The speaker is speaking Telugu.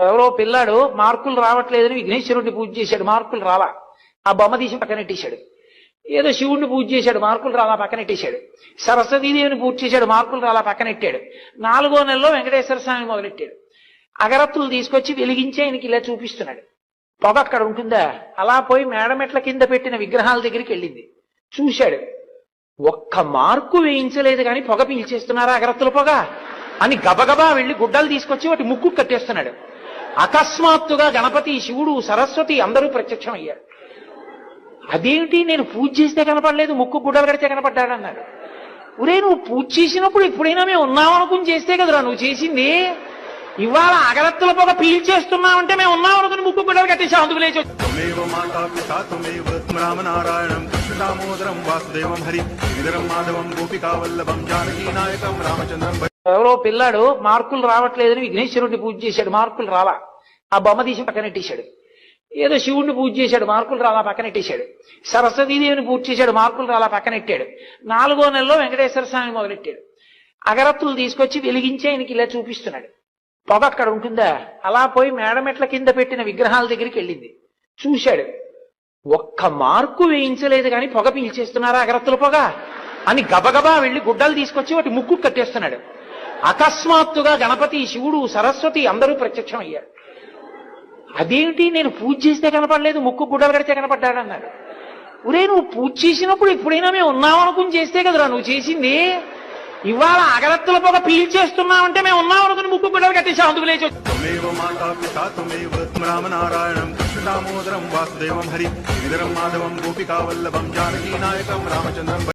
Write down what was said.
ఎవరో పిల్లాడు మార్కులు రావట్లేదని విఘ్నేశ్వరుడిని పూజ చేశాడు మార్కులు రాలా. ఆ బొమ్మ తీసి పక్కనెట్టేశాడు ఏదో శివుణ్ణి పూజ చేశాడు మార్కులు రాలా పక్కనెట్టేశాడు సరస్వతీదేవిని పూజ చేశాడు మార్కులు రాలా పక్కనెట్టాడు నాలుగో నెలలో వెంకటేశ్వర స్వామి మొదలెట్టాడు. అగరత్తులు తీసుకొచ్చి వెలిగించి ఆయనకి ఇలా చూపిస్తున్నాడు. పొగ అక్కడ ఉంటుందా? అలా పోయి మేడమెట్ల కింద పెట్టిన విగ్రహాల దగ్గరికి వెళ్ళింది. చూశాడు. ఒక్క మార్కు వేయించలేదు కానీ పొగ పీల్చేస్తున్నారా అగరత్తుల పొగ? అని గబగబా వెళ్ళి గుడ్డలు తీసుకొచ్చి వాటి ముక్కు కట్టేస్తున్నాడు. అకస్మాత్తుగా గణపతి శివుడు సరస్వతి అందరూ ప్రత్యక్షం అయ్యారు అదేమిటి నేను పూజ చేస్తే కనపడలేదు ముక్కు గుడ్డలు కడితే కనపడ్డాడన్నారు. ఒరే నువ్వు పూజ చేసినప్పుడు ఎప్పుడైనా మేము ఉన్నామనుకుని చేస్తే కదరా నువ్వు చేసింది? ఇవాళ అగరత్తుల పొగ పీల్చేస్తున్నామంటే మేము ఉన్నామనుకుని ముక్కు గుడ్డలు కట్టేసాం అందుకు లేచి మాధవం నాయకం రామచంద్రం ఎవరో పిల్లాడు మార్కులు రావట్లేదని విఘ్నేశ్వరుడిని పూజ చేశాడు మార్కులు రావా? ఆ బొమ్మ తీసి పక్కనెట్టేశాడు ఏదో శివుణ్ణి పూజ చేశాడు మార్కులు రాలా పక్కనెట్టేశాడు సరస్వతీదేవిని పూజ చేశాడు మార్కులు రాలా పక్కనెట్టాడు నాలుగో నెలలో వెంకటేశ్వర స్వామి మొదలెట్టాడు. అగరత్తులు తీసుకొచ్చి వెలిగించి ఆయనకి ఇలా చూపిస్తున్నాడు. పొగ అక్కడ ఉంటుందా? అలా పోయి మేడమెట్ల కింద పెట్టిన విగ్రహాల దగ్గరికి వెళ్ళింది. చూశాడు. ఒక్క మార్కు వేయించలేదు కానీ పొగ పీల్చేస్తున్నారా అగరత్తుల పొగ? అని గబగబా వెళ్ళి గుడ్డలు తీసుకొచ్చి వాటి ముక్కు కట్టేస్తున్నాడు. అకస్మాత్తుగా గణపతి శివుడు సరస్వతి అందరూ ప్రత్యక్షం అదేంటి నేను పూజ చేస్తే కనపడలేదు ముక్కు గుడ్డలు కడితే కనపడ్డాడన్నాడు ఒరే నువ్వు పూజ చేసినప్పుడు ఎప్పుడైనా మేము ఉన్నామనుకుని చేస్తే కదరా నువ్వు చేసింది? ఇవాళ అగరత్తుల పొగ పీల్చేస్తున్నామంటే మేము ఉన్నాం అనుకుని ముక్కు గుడ్డలు కట్టేసాం అందుకు లేచి హరి మాధవం గోపికా జానకీ నాయకం రామచంద్రం